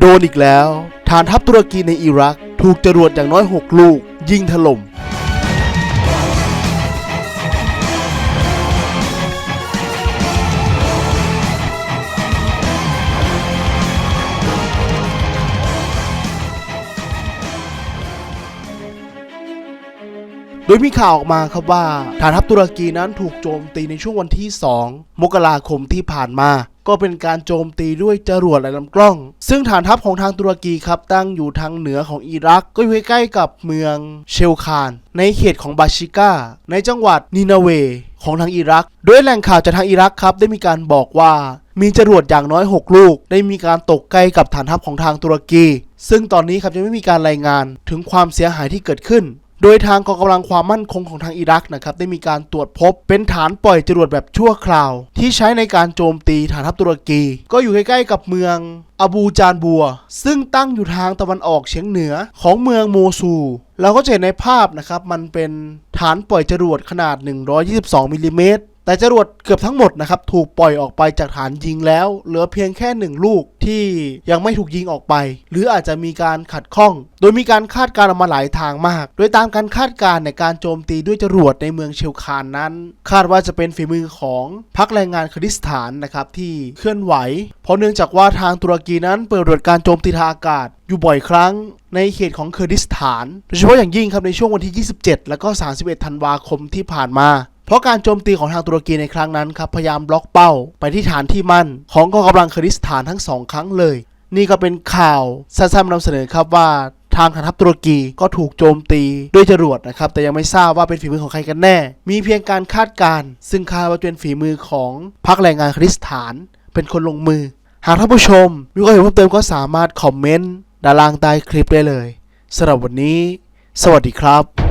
โดนอีกแล้ว ฐานทัพตุรกีในอิรัก ถูกจรวดอย่างน้อย 6 ลูก ยิงถล่ม โดยมีข่าวออกมาครับว่าฐานทัพตุรกีนั้นถูกโจมตีในช่วงวันที่ 2 มกราคมที่ผ่านมา ก็เป็นการโจมตีด้วยจรวดและลำกล้อง ซึ่งฐานทัพของทางตุรกีครับตั้งอยู่ทางเหนือของอิรัก ก็อยู่ใกล้กับเมืองเชลคาน ในเขตของบาชิก้า ในจังหวัดนินาเวของทางอิรัก โดยแหล่งข่าวจากทางอิรักครับได้มีการบอกว่ามีจรวดอย่างน้อย 6 ลูก ได้มีการตกใกล้กับฐานทัพของทางตุรกี ซึ่งตอนนี้ครับยังไม่มีการรายงานถึงความเสียหายที่เกิดขึ้น โดยทางกองกำลังความมั่นคงของทางอิรักนะครับได้มีการตรวจพบเป็นฐานปล่อยจรวดแบบชั่วคราว ที่ใช้ในการโจมตีฐานทัพตุรกี ก็อยู่ใกล้ๆกับเมืองอาบูจานบัว ซึ่งตั้งอยู่ทางตะวันออกเฉียงเหนือของเมืองโมซูเราก็จะเห็นในภาพนะครับมันเป็นฐานปล่อยจรวดขนาด 122มิลลิเมตร แต่จรวดเกือบทั้งหมดนะครับถูกปล่อยออกไปจากฐานยิงแล้ว เหลือเพียงแค่หนึ่งลูกที่ยังไม่ถูกยิงออกไป หรืออาจจะมีการขัดข้อง โดยมีการคาดการณ์ออกมาหลายทางมาก โดยตามการคาดการณ์ในการโจมตีด้วยจรวดในเมืองเชลคานนั้น คาดว่าจะเป็นฝีมือของพรรคแรงงานคอร์ดิสถานนะครับที่เคลื่อนไหว เพราะเนื่องจากว่าทางตุรกีนั้นเปิดปฏิบัติการโจมตีทางอากาศอยู่บ่อยครั้งในเขตของเคอร์ดิสถาน โดยเฉพาะอย่างยิ่งครับในช่วงวันที่ 27 และก็ 31 ธันวาคมที่ผ่านมา เพราะการโจมตีของทางตุรกีในครั้งนั้นครับพยายามบล็อกเป้าไปที่ฐานที่มั่น ของกองกำลังคอร์ดิสถานทั้งสองครั้งเลย นี่ก็เป็นข่าวสั้นๆนำเสนอครับว่าทางฐานทัพตุรกีก็ถูกโจมตีด้วยจรวดนะครับ แต่ยังไม่ทราบว่าเป็นฝีมือของใครกันแน่ มีเพียงการคาดการณ์ซึ่งคาดว่าเป็นฝีมือของพรรคแรงงานคริสถาน เป็นคนลงมือ หากท่านผู้ชมมีความเห็นเพิ่มเติมก็สามารถคอมเมนต์ด้านล่างใต้คลิปได้เลยสำหรับวันนี้ สวัสดีครับ